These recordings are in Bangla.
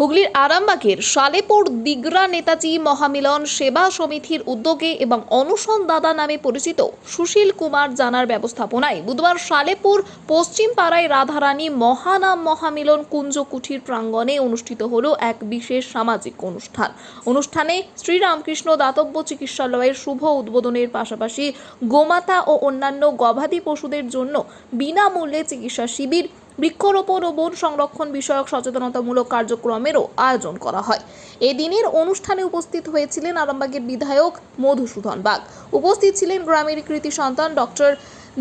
হুগলির আরামবাগের সালেপুর দিগরা নেতাজি মহামিলন সেবা সমিতির উদ্যোগে এবং অনশন দাদা নামে পরিচিত সুশীল কুমার জানার ব্যবস্থাপনায় বুধবার সালেপুর পশ্চিম পাড়ায় রাধারানী মহানাম মহামিলন কুঞ্জ কুঠির প্রাঙ্গণে অনুষ্ঠিত হল এক বিশেষ সামাজিক অনুষ্ঠান। অনুষ্ঠানে শ্রীরামকৃষ্ণ দাতব্য চিকিৎসালয়ের শুভ উদ্বোধনের পাশাপাশি গোমাতা ও অন্যান্য গবাদি পশুদের জন্য বিনামূল্যে চিকিৎসা শিবির বৃক্ষরোপণ ও বন সংরক্ষণ বিষয়ক সচেতনতামূলক কার্যক্রমেরও আয়োজন করা হয়। এদিনের অনুষ্ঠানে উপস্থিত হয়েছিলেন আরামবাগের বিধায়ক মধুসূদন বাগ। উপস্থিত ছিলেন গ্রামের কৃতি সন্তান ডক্টর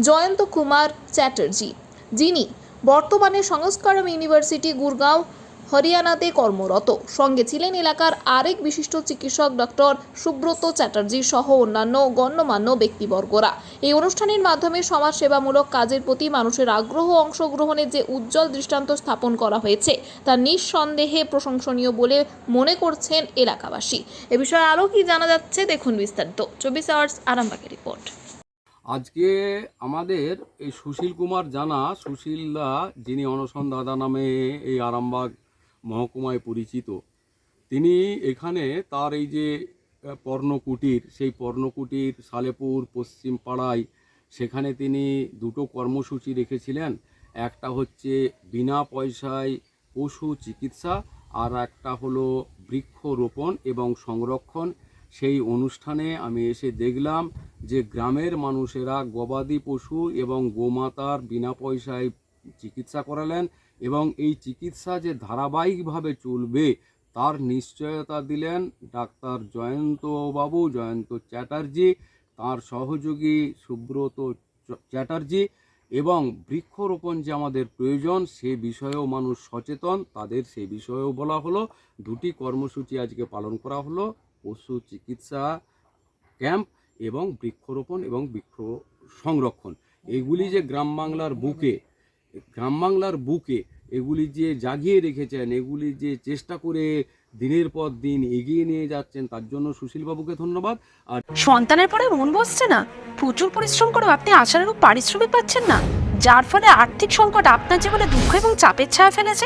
জয়ন্ত কুমার চ্যাটার্জি, যিনি বর্তমানে সংস্কারম ইউনিভার্সিটি, গুরগাঁও হরিয়ানাতে কর্মরত। সঙ্গে ছিলেন এলাকার আরেক বিশিষ্ট চিকিৎসক ডক্টর সুব্রত চ্যাটার্জি সহ অন্যান্য গণ্যমান্য ব্যক্তিবর্গরা। এই অনুষ্ঠানের মাধ্যমে সমাজসেবামূলক কাজের প্রতি মানুষের আগ্রহ অংশগ্রহণের যে উজ্জ্বল দৃষ্টান্ত স্থাপন করা হয়েছে, তা নিঃসন্দেহে প্রশংসনীয় বলে মনে করছেন এলাকাবাসী। এ বিষয়ে আরও কি জানা যাচ্ছে দেখুন বিস্তারিত। চব্বিশ আওয়ার্স আরামবাগের রিপোর্ট। আজকে আমাদের এই সুশীল কুমার জানা সুশীল দা যিনি অনশন দাদা নামে এই আরামবাগ মহকুমায় পরিচিত। তিনি এখানে তার এই যে পর্ণকুটির, সেই পর্ণকুটির সালেপুর, পশ্চিম পাড়ায় সেখানে তিনি দুটো কর্মসূচি রেখেছিলেন। একটা হচ্ছে বিনা পয়সায় পশু চিকিৎসা আর একটা হলো বৃক্ষরোপণ এবং সংরক্ষণ। সেই অনুষ্ঠানে আমি এসে দেখলাম যে গ্রামের মানুষেরা গবাদি পশু এবং গোমাতার বিনা পয়সায় চিকিৎসা করালেন এবং এই চিকিৎসা যে ধারাবাহিকভাবে চলবে, তার নিশ্চয়তা দিলেন ডাক্তার জয়ন্ত বাবু, জয়ন্ত চ্যাটার্জি, তার সহযোগী সুব্রত চ্যাটার্জি এবং বৃক্ষরোপণ যে আমাদের প্রয়োজন, সে বিষয়েও মানুষ সচেতন। তাদের সেই বিষয়েও বলা হলো, দুটি কর্মসূচি আজকে পালন করা হলো, পশু চিকিৎসা ক্যাম্প এবং বৃক্ষরোপণ এবং বৃক্ষ সংরক্ষণ। এগুলি যে গ্রাম বাংলার বুকে গ্রাম বাংলার বুকে এগুলি যে জাগিয়ে রেখেছেন, এগুলি যে চেষ্টা করে দিনের পর দিন এগিয়ে নিয়ে যাচ্ছেন, তার জন্য সুশীলবাবুকে ধন্যবাদ। আর সন্তানের পরে মন বসছে না। প্রচুর পরিশ্রম করে আপনি আশানুরূপ পারিশ্রমিক পাচ্ছেন না, যার ফলে আর্থিক সংকট আপনার জীবনে দুঃখ এবং চাপের ছায়া ফেলেছে।